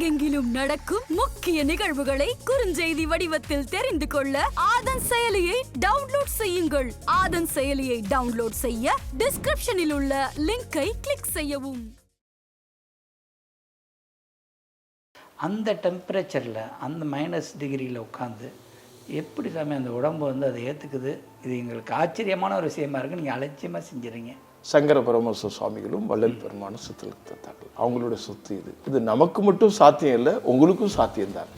உலகெங்கிலும் நடக்கும் முக்கிய நிகழ்வுகளை குறுஞ்செய்தி வடிவத்தில் தெரிந்து கொள்ள ஆதன் செயலியை டவுன்லோட் செய்யுங்கள். ஆதன் செயலியை டவுன்லோட் செய்ய டிஸ்கிரிப்ஷனில் உள்ள லிங்கை கிளிக் செய்யவும். அந்த டெம்பரேச்சரில் அந்த மைனஸ் டிகிரியில் உட்காந்து எப்படி சாமி அந்த உடம்பு வந்து அதை ஏற்றுக்குது இது எங்களுக்கு ஆச்சரியமான ஒரு விஷயமா இருக்குது நீங்கள் அலட்சியமாக செஞ்சுறீங்க சங்கர பரமஹம்ச சுவாமிகளும் வள்ளல் பெருமானும் சித்தத்தார்கள் அவங்களோட சொத்து இது. இது நமக்கு மட்டும் சாத்தியம் இல்லை உங்களுக்கும் சாத்தியம்தான்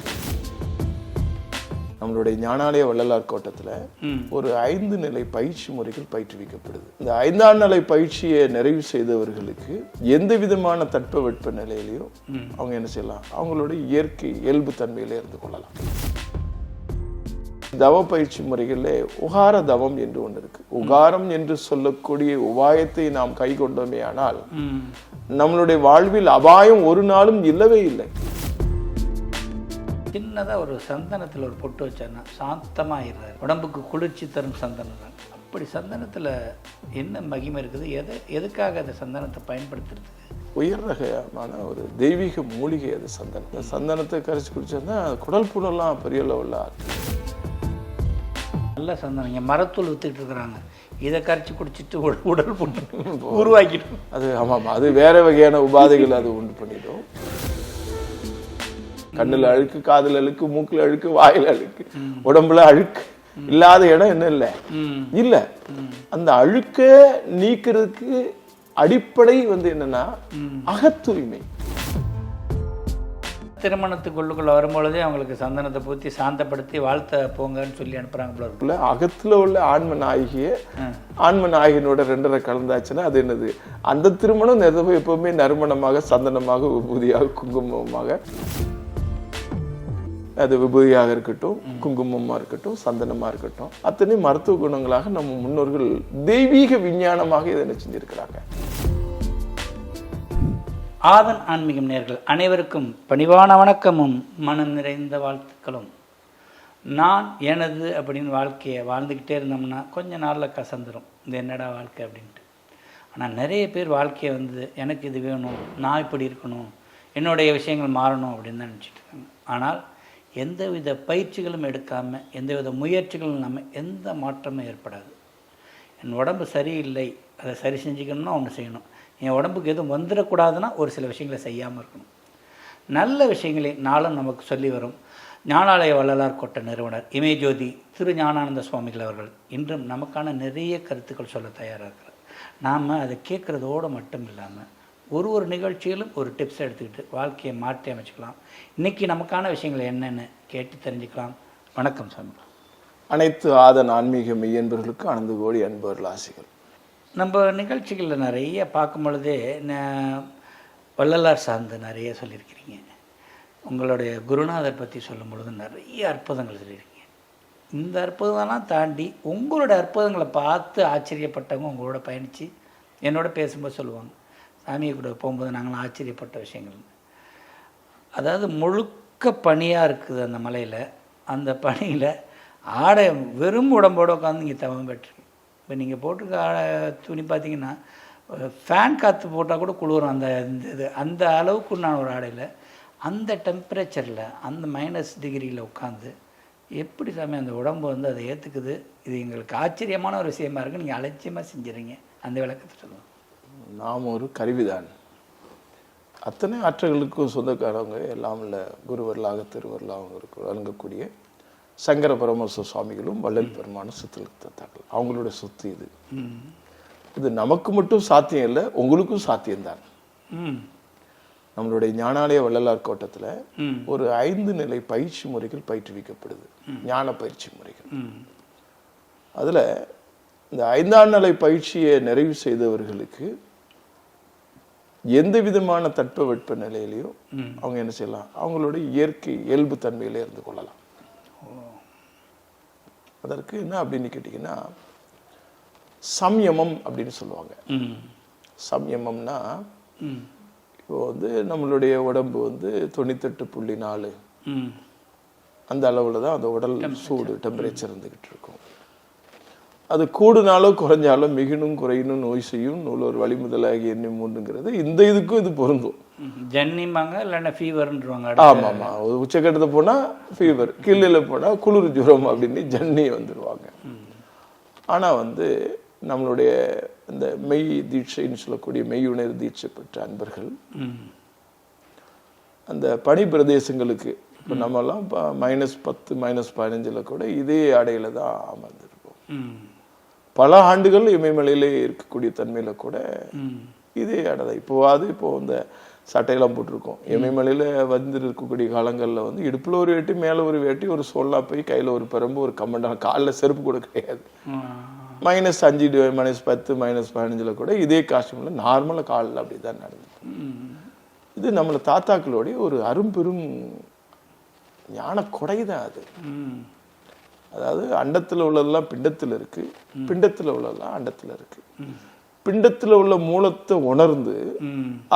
நம்மளுடைய ஞானாலய வள்ளலார் கோட்டத்தில் ஒரு ஐந்து நிலை பயிற்சி முறைகள் பயிற்றுவிக்கப்படுது. இந்த ஐந்தாம் நிலை பயிற்சியை நிறைவு செய்தவர்களுக்கு எந்த விதமான தட்பவெட்ப நிலையிலையும் அவங்க என்ன செய்யலாம்? அவங்களோட இயற்கை இயல்பு தன்மையில இருந்து கொள்ளலாம். தவ பயிற்சி முறைகளில் உகார தவம் என்று ஒன்று இருக்கு. உகாரம் என்று சொல்லக்கூடிய உபாயத்தை நாம் கை கொண்டோமே ஆனால் நம்மளுடைய வாழ்வில் அபாயம் ஒரு நாளும் இல்லவே இல்லை. சின்னதாக ஒரு சந்தனத்தில் ஒரு பொட்டு வச்சாருன்னா சாந்தமாகிடுறாரு உடம்புக்கு குளிர்ச்சி தரும் சந்தனம் தான். அப்படி சந்தனத்தில் என்ன மகிமை இருக்குது? எதை எதுக்காக அந்த சந்தனத்தை பயன்படுத்துறதுக்கு உயர் ரகமான ஒரு தெய்வீக மூலிகை அது சந்தனம். சந்தனத்தை கரைச்சி குடிச்சோம்னா குடல் புண்ணெல்லாம் பெரிய லெவலில் நல்ல சந்தனம். இங்கே மரத்தூள் வித்துட்டு இருக்கிறாங்க. இதை கரைச்சி குடிச்சிட்டு உட- உடல் புண்ணு உருவாக்கிடும். அது ஆமாம் அது வேற வகையான உபாதைகள் அது உண்டு பண்ணிடும். கண்ணுல அழுக்கு காதுல அழுக்கு மூக்குல அழுக்கு வாயில அழுக்கு. உடம்புல அழுக்கு. இல்லாத இடம் என்ன இல்லை? இல்ல. அந்த அழுக்க நீக்கிறதுக்கு அடிப்படை வந்து என்னன்னா அகத்தூய்மை திருமணத்துக்குள்ளுக்குள்ள வரும்பொழுதே அவங்களுக்கு சந்தனத்தை பூத்தி சாந்தப்படுத்தி வாழ்த்த போங்கன்னு சொல்லி அனுப்புறாங்க போல அகத்துல உள்ள ஆன்ம நாயகிய ஆன்ம நாயகனோட ரெண்டரை கலந்தாச்சுன்னா அது என்னது? அந்த திருமணம் நிதவு எப்பவுமே நறுமணமாக சந்தனமாக விபூதியாக குங்குமமாக அது விபூதியாக இருக்கட்டும் குங்குமமா இருக்கட்டும் சந்தனமா இருக்கட்டும் அத்தனை மருத்துவ குணங்களாக நம்ம முன்னோர்கள் தெய்வீக விஞ்ஞானமாக இதை செஞ்சிருக்கிறாங்க? ஆதன் ஆன்மீகம் நேர்கள் அனைவருக்கும் பணிவான வணக்கமும் மனம் நிறைந்த வாழ்த்துக்களும். நான் எனது அப்படின்னு வாழ்க்கையை வாழ்ந்துக்கிட்டே இருந்தோம்னா கொஞ்ச நாளில் கசந்துடும் இது என்னடா வாழ்க்கை அப்படின்ட்டு. ஆனால் நிறைய பேர் வாழ்க்கையை வந்து எனக்கு இது வேணும் நான் இப்படி இருக்கணும் என்னுடைய விஷயங்கள் மாறணும் அப்படின்னு தான் நினச்சிட்டு இருக்காங்க. ஆனால் எந்தவித பயிற்சிகளும் எடுக்காமல் எந்தவித முயற்சிகளும் இல்லாமல் எந்த மாற்றமும் ஏற்படாது. என் உடம்பு சரியில்லை அதை சரி செஞ்சுக்கணும்னா ஒன்று செய்யணும். என் உடம்புக்கு எதுவும் வந்துடக்கூடாதுன்னா ஒரு சில விஷயங்களை செய்யாமல் இருக்கணும். நல்ல விஷயங்களை நாளும் நமக்கு சொல்லி வரும். ஞானாலய வள்ளலார் கோட்ட நிறுவனர் இமயஜோதி திரு ஞானானந்த சுவாமிகள் அவர்கள் இன்றும் நமக்கான நிறைய கருத்துக்கள் சொல்ல தயாராக இருக்கிறார் நாம் அதை கேட்குறதோடு மட்டும் இல்லாமல் ஒரு ஒரு நிகழ்ச்சியிலும் ஒரு டிப்ஸ் எடுத்துக்கிட்டு வாழ்க்கையை மாற்றி அமைச்சுக்கலாம். இன்றைக்கி நமக்கான விஷயங்கள் என்னென்னு கேட்டு தெரிஞ்சுக்கலாம். வணக்கம் சாமி. அனைத்து ஆதன் ஆன்மீக மெய்யன்பர்களுக்கு அனந்த கோடி அன்பர்கள் ஆசைகள். நம்ம நிகழ்ச்சிகளில் நிறைய பார்க்கும் பொழுதே வள்ளலார் சார்ந்து நிறைய சொல்லியிருக்கிறீங்க. உங்களுடைய குருநாதர் பற்றி சொல்லும் பொழுது நிறைய அற்புதங்கள் சொல்லியிருக்கீங்க. இந்த அற்புதம்லாம் தாண்டி உங்களோட அற்புதங்களை பார்த்து ஆச்சரியப்பட்டவங்க உங்களோட பயணித்து என்னோட பேசும்போது சொல்லுவாங்க. சாமியை கூட போகும்போது நாங்களாம் ஆச்சரியப்பட்ட விஷயங்கள். அதாவது முழுக்க பனியாக இருக்குது அந்த மலையில். அந்த பனியில் ஆடை வெறும் உடம்போட உட்காந்து இங்கே தவம் பெற்று இப்போ நீங்கள் போட்டிருக்க ஆடை துணி பார்த்தீங்கன்னா ஃபேன் காற்று போட்டால் கூட குளிரும். அந்த இந்த இது அந்த அளவுக்கு நான் ஒரு ஆடையில் அந்த டெம்பரேச்சரில் அந்த மைனஸ் டிகிரியில் உட்காந்து எப்படி சாமி அந்த உடம்பு வந்து அதை ஏற்றுக்குது இது எங்களுக்கு ஆச்சரியமான ஒரு விஷயமா இருக்குது நீங்கள் அலட்சியமாக செஞ்சுறீங்க அந்த விளக்கத்தை சொல்லுங்கள் நாம் ஒரு கருவிதான். அத்தனை ஆற்றல்களுக்கும் சொந்தக்காரவங்க எல்லாம் உள்ள குருவர்களாக திருவர்களாக வழங்கக்கூடிய சங்கர பரமஹம்ச சுவாமிகளும் வள்ளல் பெருமானும் சித்தத்தார்கள் அவங்களோட சொத்து இது. இது நமக்கு மட்டும் சாத்தியம் இல்லை உங்களுக்கும் சாத்தியம்தான் நம்மளுடைய ஞானாலய வள்ளலார் கோட்டத்தில். ஒரு ஐந்து நிலை பயிற்சி முறைகள் பயிற்றுவிக்கப்படுது. ஞான பயிற்சி முறைகள். அதுல இந்த ஐந்தாம் நிலை பயிற்சியை நிறைவு செய்தவர்களுக்கு எந்த விதமான தட்பவெட்ப நிலையிலையும் அவங்க என்ன செய்யலாம்? அவங்களோட இயற்கை இயல்பு தன்மையில இருந்து கொள்ளலாம். அதற்கு என்ன அப்படின்னு கேட்டிங்கன்னா சம்யமம் அப்படின்னு சொல்லுவாங்க. சம்யமம்னா இப்போ வந்து நம்மளுடைய உடம்பு வந்து தொண்ணூத்தெட்டு புள்ளி நாலு. அந்த அளவில் தான் அந்த உடல் சூடு டெம்பரேச்சர் இருந்துகிட்டு இருக்கும். அது கூடுனாலோ குறைஞ்சாலோ மிகினும் குறையினும் நோய் செய்யும். நூலோர் வழிமுதலாகி எண்ணி மூன்றுங்கிறது இந்த இதுக்கும் இது பொருந்தும். ஜன்னிம்பாங்க இல்லைன்னா ஃபீவர்ன்றவாங்க ஆமா ஆமா ஒரு உச்சக்கட்டத்தை போனா ஃபீவர் கீழில் போனா குளிர் ஜுரம் அப்படின்னு ஜன்னி வந்துடுவாங்க ஆனா வந்து நம்மளுடைய இந்த மெய் தீட்சைன்னு சொல்லக்கூடிய மெய்யுணர் தீட்சை பெற்ற அன்பர்கள் அந்த பனி பிரதேசங்களுக்கு இப்போ நம்மலாம் மைனஸ் பத்து மைனஸ் பதினஞ்சில் கூட இதே ஆடையில தான் அமர்ந்திருப்போம். பல ஆண்டுகள் இமயமலையிலே இருக்கக்கூடிய தன்மையில கூட இதே தான். இப்போவாது இப்போ இந்த சட்டையெல்லாம் போட்டிருக்கோம். இமயமலையில வந்து இருக்கக்கூடிய காலங்களில் வந்து இடுப்புல ஒரு வேட்டி மேலே ஒரு வேட்டி ஒரு சோல்லா போய் கையில ஒரு பெரம்பு ஒரு கம்மண்டா காலில் செருப்பு கூட கிடையாது. மைனஸ் அஞ்சு மைனஸ் பத்து மைனஸ் பதினஞ்சில் கூட இதே காஸ்டியூமில் நார்மலாக காலில் அப்படி தான் நடந்தது இது நம்மள தாத்தாக்களுடைய ஒரு அரும்பெரும் ஞான கொடை தான் அது அதாவது அண்டத்துல உள்ளதெல்லாம் பிண்டத்துல இருக்கு. பிண்டத்துல உள்ளதெல்லாம் அண்டத்துல இருக்கு. பிண்டத்துல உள்ள மூலத்தை உணர்ந்து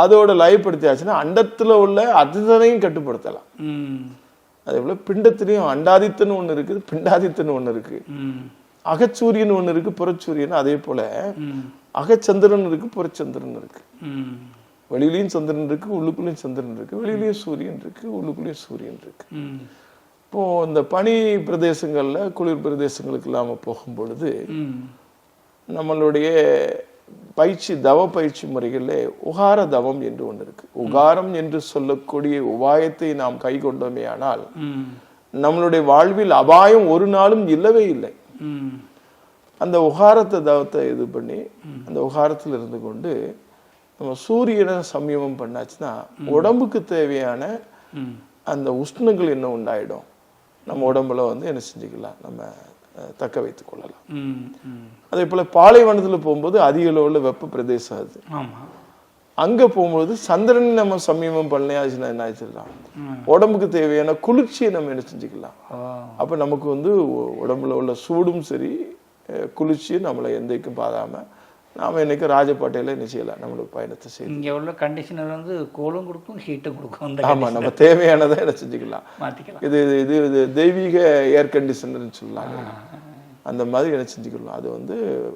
அதோட லயப்படுத்தியாச்சுன்னா அண்டத்துல உள்ள அதுதனையும் கட்டுப்படுத்தலாம். அதே போல பிண்டத்திலையும் அண்டாதித்தன்னு ஒண்ணு இருக்குது பிண்டாதித்தன்னு ஒண்ணு இருக்கு. அகச்சூரியன் ஒண்ணு இருக்கு புறச்சூரியன். அதே போல அகச்சந்திரன் இருக்கு புறச்சந்திரன் இருக்கு. வெளியிலயும் சந்திரன் இருக்கு உள்ளுக்குள்ளேயும் சந்திரன் இருக்கு. வெளியிலயும் சூரியன் இருக்கு உள்ளுக்குள்ளேயும் சூரியன் இருக்கு. இப்போ இந்த பனி பிரதேசங்கள்ல குளிர் பிரதேசங்களுக்கு இல்லாம போகும் பொழுது நம்மளுடைய பயிற்சி தவ பயிற்சி முறைகளில் உகார தவம் என்று ஒன்று இருக்கு. உகாரம் என்று சொல்லக்கூடிய உபாயத்தை நாம் கை கொண்டோமே ஆனால் நம்மளுடைய வாழ்வில் அபாயம் ஒரு நாளும் இல்லவே இல்லை. அந்த உகாரத்தை தவத்தை இது பண்ணி அந்த உகாரத்தில் இருந்து கொண்டு நம்ம சூரியனை சம்யமம் பண்ணாச்சுன்னா உடம்புக்கு தேவையான அந்த உஷ்ணங்கள் என்ன உண்டாயிடும்? நம்ம உடம்புல வந்து என்ன செஞ்சுக்கலாம்? நம்ம தக்க வைத்துக் கொள்ளலாம். அதே போல பாலைவனத்துல போகும்போது அதிக அளவுல வெப்ப பிரதேசம் அது. அங்க போகும்போது சந்திரன் நம்ம சமீபம் பண்ணலையாச்சுன்னா என்ன ஆச்சுக்கலாம் உடம்புக்கு தேவையான குளிர்ச்சியை நம்ம என்ன செஞ்சுக்கலாம். அப்ப நமக்கு வந்து உடம்புல உள்ள சூடும் சரி குளிர்ச்சியும் நம்மளை எந்தைக்கும் பாதாம நாம இன்னைக்கு ராஜபாட்டையில என்ன செய்யலாம் நம்மளுக்கு பயணத்தை செய்யலாம் இங்கே உள்ள கண்டிஷனர் வந்து கூலும் கொடுக்கும் ஹீட்டும் கொடுக்கும் அந்த ஆமா நம்ம தேவையானதை என்ன செஞ்சுக்கலாம். மாற்றிக்கலாம் இது இது- இது தெய்வீக ஏர் கண்டிஷனர்னு சொல்லலாங்க அந்த மாதிரி என்ன செஞ்சுக்கலாம். அது வந்து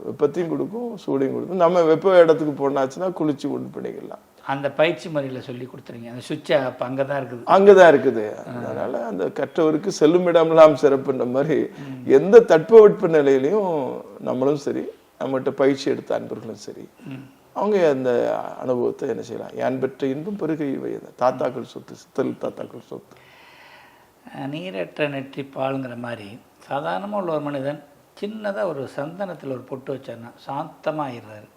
வெப்பத்தையும் கொடுக்கும் சூடையும் கொடுக்கும். நம்ம வெப்ப இடத்துக்கு போனாச்சுன்னா குளிச்சு உண்டு பண்ணிக்கலாம். அந்த பயிற்சி முறையில் சொல்லி கொடுத்துருங்க. அந்த சுவிட்சை அப்போ அங்கே தான் இருக்குது. அங்கதான் இருக்குது. அதனால அந்த கற்றவருக்கு செல்லும் இடமெல்லாம் சிறப்புன்ற மாதிரி எந்த தட்பவெட்ப நிலையிலையும் நம்மளும் சரி நம்மகிட்ட பயிற்சி எடுத்த அன்பர்களும் சரி அவங்க அந்த அனுபவத்தை என்ன செய்யலாம்? யான் பெற்ற இன்பம் பெருகை வயது. தாத்தாக்கள் சொத்து சித்தல் தாத்தாக்கள் சொத்து. நீரற்ற நெற்றி பாலுங்கிற மாதிரி சாதாரணமாக உள்ள ஒரு மனிதன் சின்னதாக ஒரு சந்தனத்தில் ஒரு பொட்டு வச்சாருன்னா சாந்தமாகிடுறாரு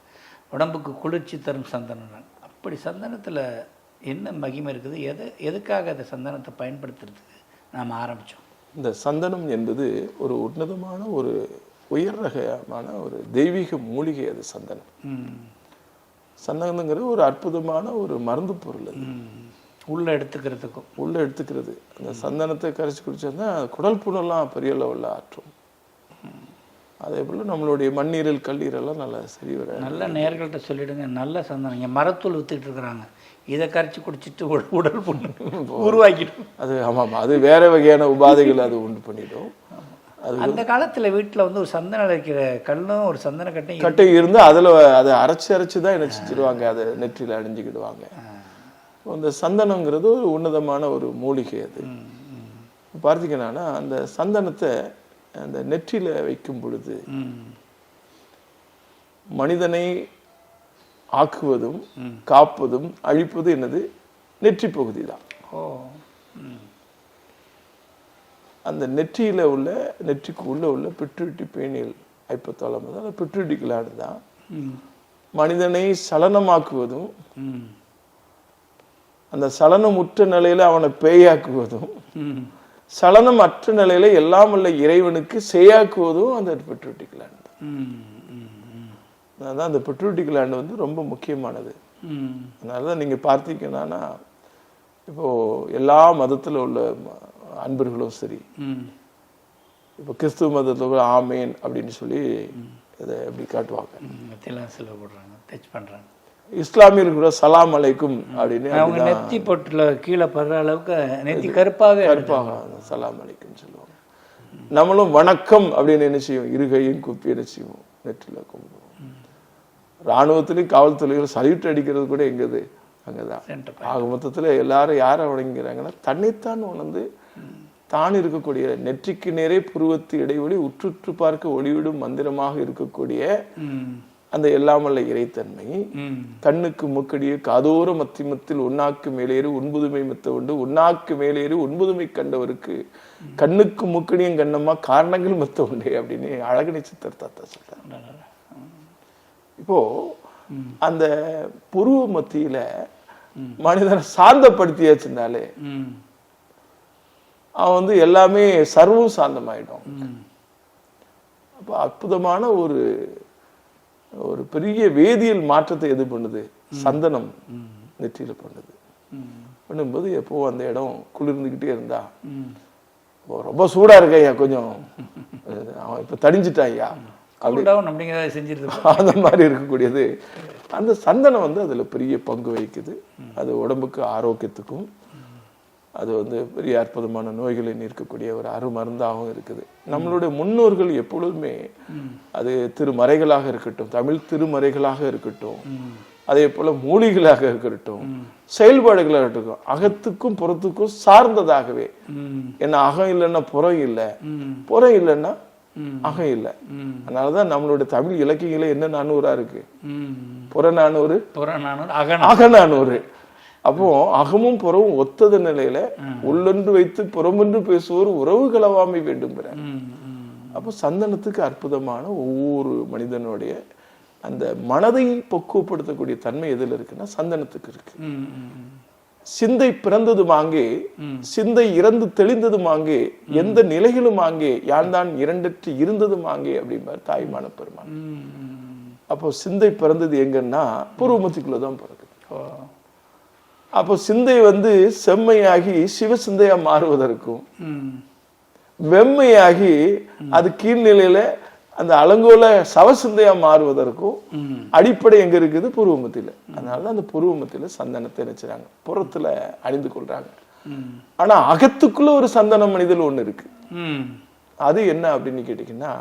உடம்புக்கு குளிர்ச்சி தரும் சந்தனம் அப்படி சந்தனத்தில் என்ன மகிமை இருக்குது? எது எதுக்காக அந்த சந்தனத்தை பயன்படுத்துறதுக்கு நாம் ஆரம்பித்தோம் இந்த சந்தனம் என்பது ஒரு உன்னதமான ஒரு உயர் ரகமான ஒரு தெய்வீக மூலிகை அது சந்தனம். ம் சந்தனங்கிறது ஒரு அற்புதமான ஒரு மருந்து பொருள் அது. உள்ள எடுத்துக்கிறதுக்கும். உள்ள எடுத்துக்கிறது. அந்த சந்தனத்தை கரைச்சி குடிச்சோம்னா குடல் புண்ணெல்லாம் பெரிய லெவலில் ஆற்றும். அதே போல நம்மளுடைய மண்ணீரல் கல்லீரல்லாம் நல்லா சரி வர நல்ல நேர்கள்ட்ட சொல்லிடுங்க. நல்ல சந்தனம். இங்கே மரத்தூள் வித்துக்கிட்டு இருக்கிறாங்க. இதை கரைச்சி குடிச்சிட்டு உட- உடல் புண்ணு உருவாக்கிடும். அது ஆமாம். அது வேற வகையான உபாதைகள் அது உண்டு பண்ணிடும். அந்த காலத்துல வீட்டுல வந்து ஒரு சந்தனம் அரைக்கிற கல்லும் ஒரு சந்தன கட்டையும் கட்டை இருந்து அதுல அதை அரைச்சு அரைச்சு தான் என்ன செஞ்சிருவாங்க அதை நெற்றியில அணிஞ்சுக்கிடுவாங்க. அந்த சந்தனங்கிறது ஒரு உன்னதமான ஒரு மூலிகை அது. பார்த்தீங்கன்னா அந்த சந்தனத்தை அந்த நெற்றியில வைக்கும் பொழுது. மனிதனை ஆக்குவதும் காப்பதும் அழிப்பதும் என்னது? நெற்றி பகுதி தான். அந்த நெற்றியில உள்ள நெற்றிக்கு உள்ள உள்ள பிட்ருட்டி பேணியல் ஐப்பத்தாளம் அந்த பிட்ருட்டி கிளாடு தான். மனிதனை சலனமாக்குவதும். அந்த சலனமுற்ற நிலையில அவனை பேயாக்குவதும். சலனம் அற்ற நிலையில எல்லாம் உள்ள இறைவனுக்கு செய்யாக்குவதும் அந்த பிட்ருட்டி கிளாண்டு. அதான் அந்த பிட்ருட்டி கிளாண்டு வந்து ரொம்ப முக்கியமானது. அதனால தான் நீங்க பார்த்தீங்கன்னா இப்போ எல்லா மதத்துல உள்ள அன்பர்களும் சரி. இப்போ கிறிஸ்துவ மதத்துல கூட ஆமேன் அப்படின்னு சொல்லி இதை எப்படி காட்டுவாங்க. ம். இதெல்லாம் செலவு போடுறாங்க டச் பண்றாங்க. இஸ்லாமியர்கள் கூட சலாம் அலைக்கும் அப்படின்னு அவங்க நெத்தி பொட்டுல கீழே படுற அளவுக்கு நெத்தி கருப்பாவே கருப்பாக சலாம் அலைக்கும் சொல்லுவாங்க. நம்மளும் வணக்கம் அப்படின்னு என்ன செய்வோம்? இருகையும் குப்பி என்ன செய்வோம்? நெற்றில கும்பிடுவோம். ராணுவத்திலையும் காவல்துறையிலும் சல்யூட் அடிக்கிறது கூட எங்கது? அங்கதான். சென்டர் ஆக மொத்தத்துல எல்லாரும் யாரை வணங்குறாங்கன்னா தன்னைத்தான் உணர்ந்து தான் இருக்கக்கூடிய நெற்றிக்கு நேரே புருவத்து இடைவெளி உற்றுற்று பார்க்க ஒளிவிடும் மந்திரமாக இருக்கக்கூடிய அந்த எல்லாமல்ல இறைத்தன்மை. கண்ணுக்கு முக்கடியே காதோர மத்திமத்தில் உண்ணாக்கு மேலேறி உண்புதுமை மெத்த உண்டு. உண்ணாக்கு மேலேறி உண்புதுமை கண்டவருக்கு கண்ணுக்கு முக்கடியும் கண்ணம்மா காரணங்கள் மெத்த உண்டு அப்படின்னு அழகனை சித்தர் தாத்தா சொல்றாரு. இப்போ அந்த புருவ மத்தியில மனிதனை சாந்தப்படுத்தியாச்சுனாலே அவன் வந்து எல்லாமே சர்வம் சாந்தமாயிடும் ம். அப்போ அற்புதமான ஒரு ஒரு பெரிய வேதியியல் மாற்றத்தை எது பண்ணுது? சந்தனம் நெற்றியில பண்ணுது. பண்ணும்போது எப்போ அந்த இடம் குளிர்ந்துக்கிட்டே இருந்தா? ம். "ஓ, ரொம்ப சூடா இருக்க ஐயா கொஞ்சம். அவன் இப்ப தடிஞ்சிட்டான் ஐயா. அந்த மாதிரி இருக்கக்கூடியது. அந்த சந்தனம் வந்து அதுல பெரிய பங்கு வகிக்குது. அது உடம்புக்கு ஆரோக்கியத்துக்கும் அது வந்து பெரிய அற்புதமான நோய்களை நீக்கக்கூடிய ஒரு அருமருந்தாகவும் இருக்குது. நம்மளுடைய முன்னோர்கள் எப்பொழுதுமே அது திருமறைகளாக இருக்கட்டும் தமிழ் திருமறைகளாக இருக்கட்டும் அதே போல மூலிகளாக இருக்கட்டும் செயல்பாடுகளாக இருக்கட்டும் அகத்துக்கும் புறத்துக்கும் சார்ந்ததாகவே. ம் என்ன அகம் இல்லைன்னா புறம் இல்லை. புறம் இல்லைன்னா. அகம் இல்லை. அதனாலதான் நம்மளுடைய தமிழ் இலக்கியங்களே என்ன நானூறா இருக்கு? புறநானூறு அகன அக நானூறு அப்போ அகமும் புறமும் ஒத்தத நிலையில உள்ளொன்று வைத்து புறமொன்று பேசுவோர் உறவு கலவாமை வேண்டும் அப்போ சந்தனத்துக்கு அற்புதமான ஒவ்வொரு மனிதனுடைய அந்த மனதை பக்குவப்படுத்தக்கூடிய தன்மை எதுல இருக்குன்னா சந்தனத்துக்கு இருக்கு. சிந்தை பிறந்ததும் ஆங்கே சிந்தை இறந்து தெளிந்ததும் ஆங்கே எந்த நிலையிலும் ஆங்கே யாழ்தான் இரண்டற்று இருந்ததும் ஆங்கே அப்படிம்பார் தாய்மான பெருமான் அப்போ சிந்தை பிறந்தது எங்கன்னா பூர்வமத்திக்குள்ள தான் பிறக்குது. ஓ. அப்போ சிந்தை வந்து செம்மையாகி சிவசிந்தையா மாறுவதற்கும். ம் வெம்மையாகி அது கீழ்நிலையில அந்த அலங்கோல சவசிந்தையா மாறுவதற்கும் ம் அடிப்படை எங்க இருக்குது? பூர்வமத்தில அதனாலதான் அந்த பூர்வமத்தில சந்தனத்தை நினைச்சுறாங்க. புறத்துல அணிந்து கொள்றாங்க. ஆனா அகத்துக்குள்ள ஒரு சந்தன மனிதல் ஒண்ணு இருக்கு. அது என்ன அப்படின்னு கேட்டீங்கன்னா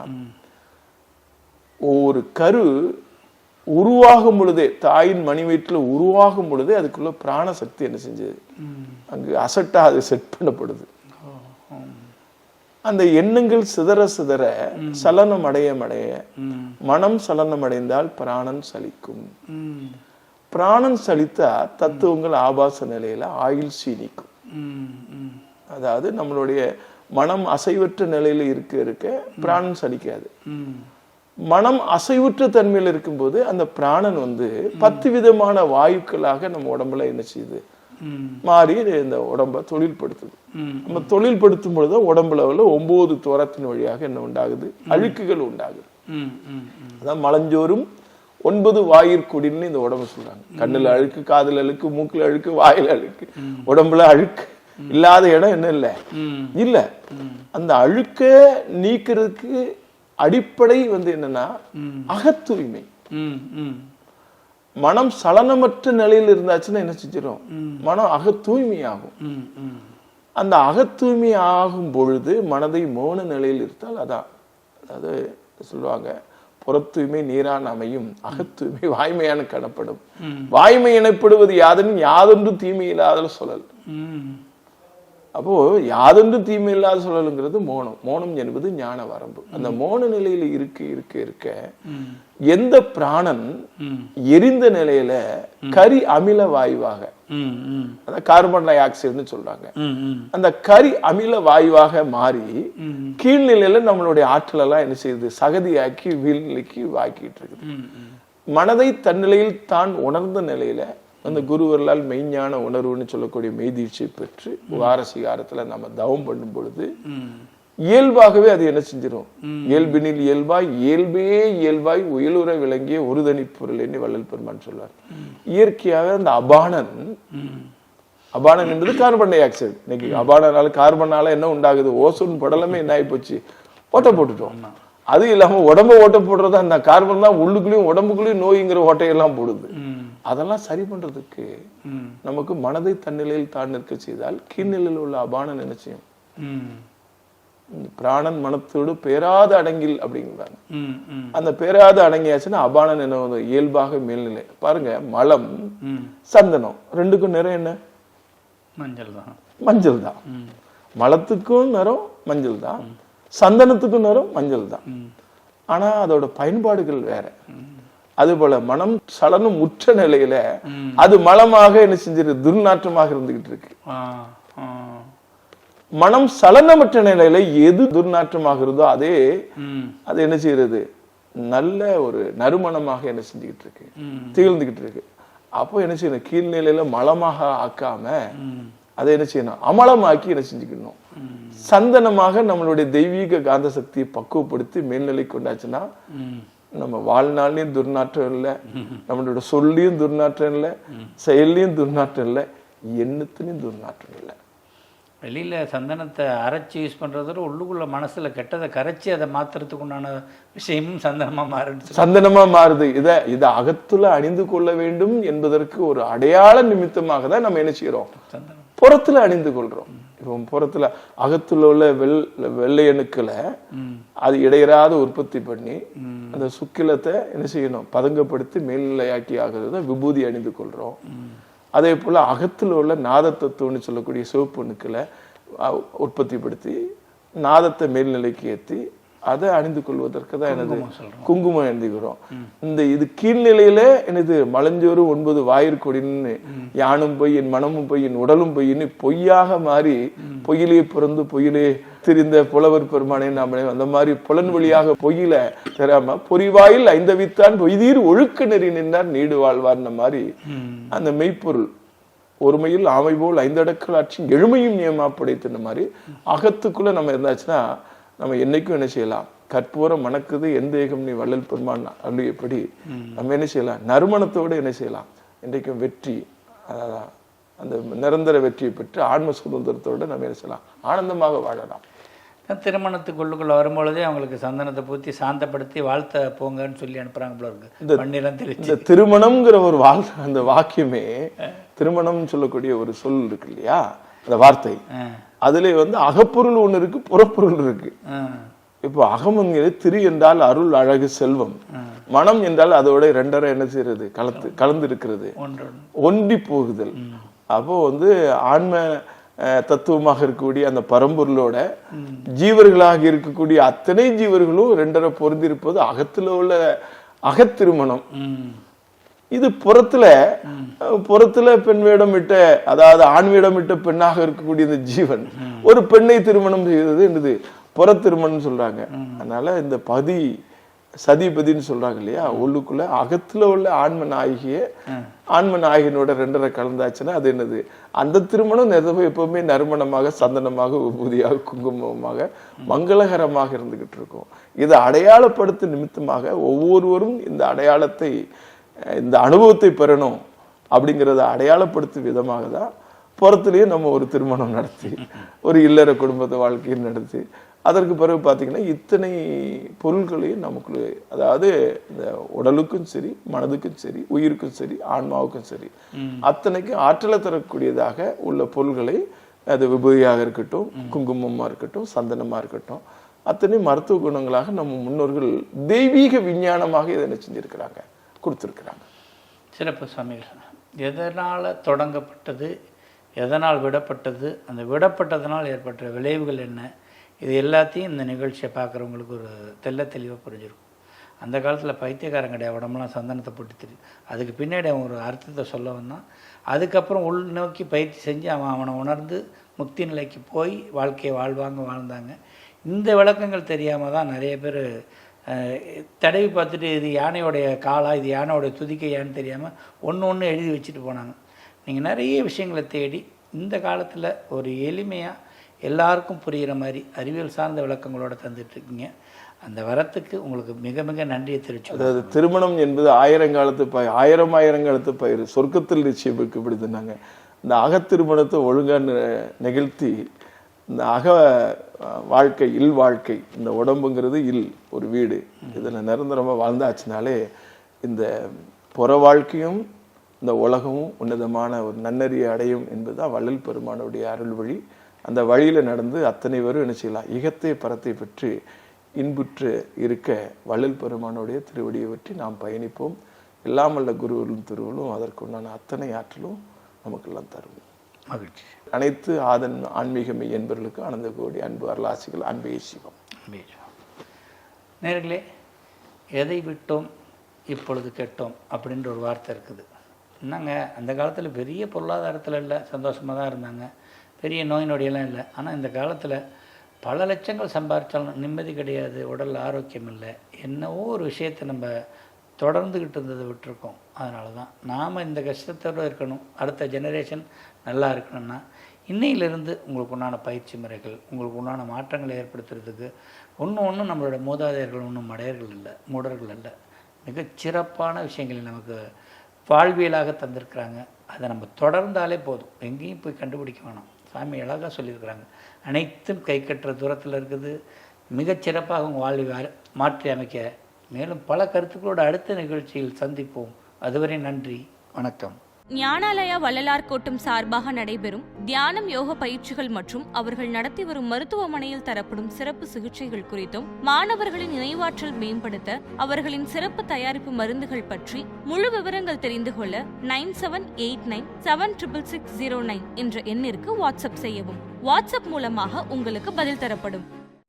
ஒரு கரு உருவாகும் பொழுதே தாயின் மணி வயிற்றில் உருவாகும் பொழுதே அதுக்குள்ள பிராண சக்தி என்ன செஞ்சது? அங்கு அசட்டா அது செட் பண்ணப்படுது. அந்த எண்ணங்கள் சிதற சிதற சலனம் அடைய அடைய மனம் சலனம் அடைந்தால் பிராணன் சலிக்கும். பிராணன் சலித்தா தத்துவங்கள் ஆபாச நிலையில ஆயுள் சீனிக்கும். அதாவது நம்மளுடைய மனம் அசைவற்ற நிலையில இருக்க இருக்க பிராணன் சலிக்காது. மனம் அசைவுற்ற தன்மையில் இருக்கும்போது அந்த பிராணன் வந்து பத்து விதமான வாயுக்களாக நம்ம உடம்புல என்ன செய்யுது? மாறி இந்த உடம்ப தொழில்படுத்துது. நம்ம தொழில்படுத்தும் பொழுது உடம்புல உள்ள ஒன்பது துரத்தின் வழியாக என்ன உண்டாகுது? அழுக்குகள் உண்டாகுது. அதான் மலஞ்சோறும் ஒன்பது வாயிற்குடின்னு இந்த உடம்பு சொல்றாங்க. கண்ணுல அழுக்கு காதுல அழுக்கு மூக்குல அழுக்கு வாயில அழுக்கு. உடம்புல அழுக்கு. இல்லாத இடம் என்ன இல்ல? இல்ல. அந்த அழுக்க நீக்கிறதுக்கு அடிப்படை வந்து என்னன்னா அகத்தூய்மை மனம் சலனமற்ற நிலையில் இருந்தாச்சுன்னா என்ன செஞ்சிடும் மனம் அகத்தூய்மை ஆகும் அந்த அகத்தூய்மை ஆகும் பொழுது மனதை மௌன நிலையில் இருந்தால் அதான். அதாவது சொல்லுவாங்க? புறத்தூய்மை நீரான் அமையும். அகத்தூய்மை வாய்மையான காணப்படும் வாய்மை எனப்படுவது யாதெனும் யாதொன்று தீமை இல்லாத சொல்லல் ம் அப்போ யாதொன்று தீமை இல்லாத சொல்லலுங்கிறது மோனம். மோனம் என்பது ஞான வரம்பு. அந்த மோன நிலையில இருக்க இருக்க இருக்க எந்த பிராணன் எரிந்த நிலையில கரி அமில வாயுவாக அதான் கார்பன் டை ஆக்சைடுன்னு சொல்றாங்க அந்த கரி அமில வாயுவாக மாறி. கீழ்நிலையில நம்மளுடைய ஆற்றல் எல்லாம் என்ன செய்யுது? சகதியாக்கி வீழ்நிலைக்கு வாக்கிட்டு இருக்குது. மனதை தன்னிலையில் தான் உணர்ந்த நிலையில அந்த குருவர்களால் மெய்ஞான உணர்வுன்னு சொல்லக்கூடிய மெய்தீட்சை பெற்று வாரசிகாரத்துல நம்ம தவம் பண்ணும் பொழுது இயல்பாகவே அது என்ன செஞ்சிடும் இயல்பினில் இயல்பாய் இயல்பே இயல்பாய் உயலுற விளங்கிய ஒரு தனி பொருள் என்று வள்ளல் பெருமான் சொல்வார் இயற்கையாக அந்த அபானன் அபானன் என்பது கார்பன் டை ஆக்சைடு இன்னைக்கு அபானனால கார்பனால என்ன உண்டாகுது? ஓசோன் படலமே என்ன ஆகி போச்சு ஓட்டை போட்டுட்டோம். அது இல்லாம உடம்ப ஓட்டை போடுறது அந்த கார்பன் தான் உள்ளுக்குள்ளேயும் உடம்புக்குள்ளேயும் நோய்ங்கிற ஓட்டையெல்லாம் போடுது. அதெல்லாம் சரி பண்றதுக்கு நமக்கு மனதை தன்னிலையில் தான் நிற்க செய்தால் கீழ்நிலையில் உள்ள அபானன் என்ன செய்யும் ம். பிராணன் மனத்தோடு பேராத அடங்கில் அப்படிங்கிறாங்க. அந்த பேராத அடங்கியாச்சுன்னா அபானன் என்ன வந்து இயல்பாக மேல்நிலை. பாருங்க மலம் சந்தனம் ரெண்டுக்கும் நிறம் என்ன? மஞ்சள் தான். மஞ்சள் தான். மலத்துக்கும் நிறம் மஞ்சள் தான். சந்தனத்துக்கும் நிறம் மஞ்சள் தான். ஆனா அதோட பயன்பாடுகள் வேற. அது போல மனம் சலனம் உற்ற நிலையில. அது மலமாக என்ன செஞ்சிரு? துர்நாற்றமாக இருந்துகிட்டு இருக்கு மனம் சலனமற்ற நிலையில எது துர்நாற்றமாக இருந்தோ அதே அது என்ன செய்யறது நல்ல ஒரு நறுமணமாக என்ன செஞ்சுக்கிட்டு இருக்கு. திகழ்ந்துகிட்டு இருக்கு அப்போ என்ன செய்யணும்? கீழ்நிலையில மலமாக ஆக்காம அதை என்ன செய்யணும்? அமலமாக்கி என்ன செஞ்சுக்கணும்? சந்தனமாக நம்மளுடைய தெய்வீக காந்த சக்தியை பக்குவப்படுத்தி மேல்நிலை கொண்டாச்சுன்னா நம்ம வாழ்நாள்லயும் துர்நாற்றம் இல்லை. நம்மளோட சொல்லியும் துர்நாற்றம் இல்லை. செயல்லையும் துர்நாற்றம் இல்லை. எண்ணத்துலயும் துர்நாற்றம் இல்லை. வெளியில சந்தனத்தை அரைச்சி யூஸ் பண்றதோட உள்ளுக்குள்ள மனசுல கெட்டதை கரைச்சி அதை மாத்துறதுக்கு உண்டான விஷயமும் சந்தனமா மாறிடுச்சு சந்தனமா மாறுது. இத இத அகத்துல அணிந்து கொள்ள வேண்டும் என்பதற்கு ஒரு அடையாள நிமித்தமாக தான் நம்ம என்ன செய்யறோம் சந்தனம். புறத்துல அணிந்து கொள்றோம். இப்போ புறத்துல அகத்துல உள்ள வெள் வெள்ளை அணுக்களை அது இடையறாத உற்பத்தி பண்ணி அந்த சுக்கிலத்தை என்ன செய்யணும்? பதங்கப்படுத்தி மேல்நிலையாக்கி ஆகிறது தான் விபூதி அணிந்து கொள்றோம். அதே போல அகத்துல உள்ள நாத தத்துவம்னு சொல்லக்கூடிய சிவப்பு அணுக்களை அஹ், உற்பத்திப்படுத்தி நாதத்தை மேல்நிலைக்கு ஏத்தி அதை அணிந்து கொள்வதற்கு தான் எனது குங்குமம் எழுதிக்கிறோம் இந்த இது கீழ்நிலையில எனது மலஞ்சோறு ஒன்பது வாயிற்கொடின்னு யானும் பொய் என் மனமும் பொய் என் உடலும் பொய்ன்னு பொய்யாக மாறி பொய்யிலே பிறந்து பொய்யிலே திரிந்த புலவர் பெருமானே நாமளே அந்த மாதிரி புலன் வழியாக பொய்யில தெரியாம பொறிவாயில் ஐந்தவித்தான் பொய்தீர் ஒழுக்க நெறி நின்றார் நீடு வாழ்வார்ன மாதிரி அந்த மெய்ப்பொருள். ஒருமையில் ஆமை போல் ஐந்தடக்கல் ஆட்சி எழுமையும் நியமா படைத்துன மாதிரி அகத்துக்குள்ள நம்ம இருந்தாச்சுன்னா நம்ம என்னைக்கும் என்ன செய்யலாம்? கற்பூரம் மணக்குது எந்த ஏகம் நீ வள்ளல் பெருமான் அருளியபடி நம்ம என்ன செய்யலாம்? நறுமணத்தோடு என்ன செய்யலாம்? இன்றைக்கும் வெற்றி அதாவது அந்த நிரந்தர வெற்றியை பெற்று ஆன்ம சுதந்திரத்தோட நம்ம என்ன செய்யலாம்? ஆனந்தமாக வாழலாம். திருமணத்துக்குள்ளுக்குள்ள வரும்பொழுதே அவங்களுக்கு சந்தனத்தை பூத்தி சாந்தப்படுத்தி வாழ்த்த போங்கன்னு சொல்லி அனுப்புறாங்க போல இருக்கு. பன்னீரம் தெரிச்சு இந்த திருமணம்ங்கிற ஒரு வாழ் அந்த வாக்கியமே திருமணம்னு சொல்லக்கூடிய ஒரு சொல் இருக்கு இல்லையா? அந்த வார்த்தை. அதுல வந்து அகப்பொருள் ஒண்ணு இருக்கு புறப்பொருள் இருக்கு. இப்போ அகம்ங்கிறது திரு என்றால் அருள் அழகு செல்வம். மனம் என்றால் அதோட ரெண்டரை என்ன செய்யறது? கலந்து கலந்து இருக்கிறது ஒன்று ஒன்றி போகுதல் அப்போ வந்து ஆன்ம தத்துவமாக இருக்கக்கூடிய அந்த பரம்பொருளோட ஜீவர்களாக இருக்கக்கூடிய அத்தனை ஜீவர்களும் ரெண்டரை பொருந்திருப்பது அகத்துல உள்ள அகத்திருமணம். இது புறத்துல புறத்துல பெண் வேடம் இட்ட அதாவது ஆண் வேடம் விட்ட பெண்ணாக இருக்கக்கூடிய இந்த ஜீவன் ஒரு பெண்ணை திருமணம் செய்தது என்னது? புற திருமணம் சொல்றாங்க. அதனால இந்த பதி சதிபதின்னு சொல்றாங்க இல்லையா? உள்ளுக்குள்ள அகத்துல உள்ள ஆன்ம நாயகிய ஆன்ம நாயகனோட ரெண்டரை கலந்தாச்சுன்னா அது என்னது? அந்த திருமணம் நிதவும் எப்பவுமே நறுமணமாக சந்தனமாக உபூதியாக குங்குமமாக மங்களகரமாக இருந்துகிட்டு இருக்கும். இதை அடையாளப்படுத்த நிமித்தமாக ஒவ்வொருவரும் இந்த அடையாளத்தை இந்த அனுபவத்தை பெறணும் அப்படிங்கிறத அடையாளப்படுத்தும் விதமாக தான் புறத்துலேயே நம்ம ஒரு திருமணம் நடத்தி ஒரு இல்லற குடும்பத்தை வாழ்க்கையை நடத்தி அதற்கு பிறகு பார்த்தீங்கன்னா இத்தனை பொருள்களையும் நமக்குள்ள அதாவது இந்த உடலுக்கும் சரி மனதுக்கும் சரி உயிருக்கும் சரி ஆன்மாவுக்கும் சரி அத்தனைக்கும் ஆற்றலை தரக்கூடியதாக உள்ள பொருள்களை அது விபூதியாக இருக்கட்டும் குங்குமமா இருக்கட்டும் சந்தனமா இருக்கட்டும் அத்தனை மருத்துவ குணங்களாக நம்ம முன்னோர்கள் தெய்வீக விஞ்ஞானமாக இதை என்ன செஞ்சிருக்கிறாங்க? கொடுத்துருக்குறாங்க. சிறப்பு சுவாமிகள் எதனால் தொடங்கப்பட்டது எதனால் விடப்பட்டது அந்த விடப்பட்டதனால் ஏற்பட்ட விளைவுகள் என்ன இது எல்லாத்தையும் இந்த நிகழ்ச்சியை பார்க்குறவங்களுக்கு ஒரு தெல்ல தெளிவாக புரிஞ்சிருக்கும். அந்த காலத்தில் பைத்தியக்காரன் கிடையாது உடம்புலாம் சந்தனத்தை போட்டு தெரியும் அதுக்கு பின்னாடி அவன் ஒரு அர்த்தத்தை சொல்ல வந்தான். அதுக்கப்புறம் உள் நோக்கி பயிற்சி செஞ்சு அவன் அவனை உணர்ந்து முக்தி நிலைக்கு போய் வாழ்க்கையை வாழ்வாங்க வாழ்ந்தாங்க. இந்த விளக்கங்கள் தெரியாமல் தான் நிறைய பேர் தடவி பார்த்துட்டு இது யானையோடைய காலா இது யானையோடைய துதிக்கையான்னு தெரியாமல் ஒன்று ஒன்று எழுதி வச்சுட்டு போனாங்க. நீங்கள் நிறைய விஷயங்களை தேடி இந்த காலத்தில் ஒரு எளிமையாக எல்லாருக்கும் புரிகிற மாதிரி அறிவியல் சார்ந்த விளக்கங்களோட தந்துட்டுருக்கீங்க அந்த வரத்துக்கு உங்களுக்கு மிக மிக நன்றியை தெரிவிச்சு அதாவது திருமணம் என்பது ஆயிரங்காலத்து பயிர் ஆயிரம் ஆயிரங்காலத்து பயிர் சொர்க்கத்தில் நிச்சயம் இப்படி இந்த அகத்திருமணத்தை ஒழுங்காக நிகழ்த்தி இந்த அக வாழ்க்கை இல் வாழ்க்கை இந்த உடம்புங்கிறது இல் ஒரு வீடு. இதில் நிரந்தரமாக வாழ்ந்தாச்சுனாலே இந்த புற வாழ்க்கையும் இந்த உலகமும் உன்னதமான ஒரு நன்னறியை அடையும் என்பது தான் வள்ளல் பெருமானுடைய அருள் வழி. அந்த வழியில் நடந்து அத்தனை பேரும் என்ன செய்யலாம்? இகத்தை பரத்தை பெற்று இன்புற்று இருக்க வள்ளல் பெருமானுடைய திருவடியை பற்றி நாம் பயணிப்போம். எல்லாம் குருவலும் திருவலும் அதற்குண்டான அத்தனை ஆற்றலும் நமக்கெல்லாம் தரும். மகிழ்ச்சி. அனைத்து ஆதன் ஆன்மீகமை என்பவர்களுக்கு ஆனந்த கோடி அன்பு அருளாசிகள் அன்பே சிவம். நேர்களே எதை விட்டோம் இப்பொழுது கெட்டோம் அப்படின்ற ஒரு வார்த்தை இருக்குது. என்னங்க அந்த காலத்தில் பெரிய பொருளாதாரத்தில் இல்லை சந்தோஷமாக தான் இருந்தாங்க. பெரிய நோய் நொடியெல்லாம் இல்லை. ஆனால் இந்த காலத்தில் பல லட்சங்கள் சம்பாதிச்சாலும் நிம்மதி கிடையாது உடல் ஆரோக்கியம் இல்லை என்னவோ ஒரு விஷயத்தை நம்ம தொடர்ந்துக்கிட்டு இருந்ததை விட்டுருக்கோம். அதனால தான் நாம் இந்த கஷ்டத்தோடு இருக்கணும். அடுத்த ஜெனரேஷன் நல்லா இருக்கணும்னா இன்னையிலிருந்து உங்களுக்கு உண்டான பயிற்சி முறைகள் உங்களுக்கு உண்டான மாற்றங்களை ஏற்படுத்துறதுக்கு ஒன்று ஒன்றும் நம்மளோட மூதாதையர்கள் ஒன்றும் மடையர்கள் இல்லை மூடர்கள் இல்லை மிகச்சிறப்பான விஷயங்களை நமக்கு வாழ்வியலாக தந்திருக்கிறாங்க. அதை நம்ம தொடர்ந்தாலே போதும். எங்கேயும் போய் கண்டுபிடிக்க வேணாம். சாமி அழகாக சொல்லியிருக்கிறாங்க. அனைத்தும் கை கட்டுற தூரத்தில் இருக்குது. மிகச்சிறப்பாக உங்கள் வாழ்வை மாற்றி அமைக்க மேலும் பல கருத்துக்களோட அடுத்த நிகழ்ச்சியில் சந்திப்போம். அதுவரை நன்றி வணக்கம். ஞானாலயா வள்ளலார் கோட்டம் சார்பாக நடைபெறும் தியானம் யோக பயிற்சிகள் மற்றும் அவர்கள் நடத்தி வரும் மருத்துவமனையில் தரப்படும் சிறப்பு சிகிச்சைகள் குறித்தும் மாணவர்களின் நினைவாற்றல் மேம்படுத்த அவர்களின் சிறப்பு தயாரிப்பு மருந்துகள் பற்றி முழு விவரங்கள் தெரிந்து கொள்ள nine seven eight nine seven triple six zero nine என்ற எண்ணிற்கு வாட்ஸ்அப் செய்யவும். வாட்ஸ்அப் மூலமாக உங்களுக்கு பதில் தரப்படும்.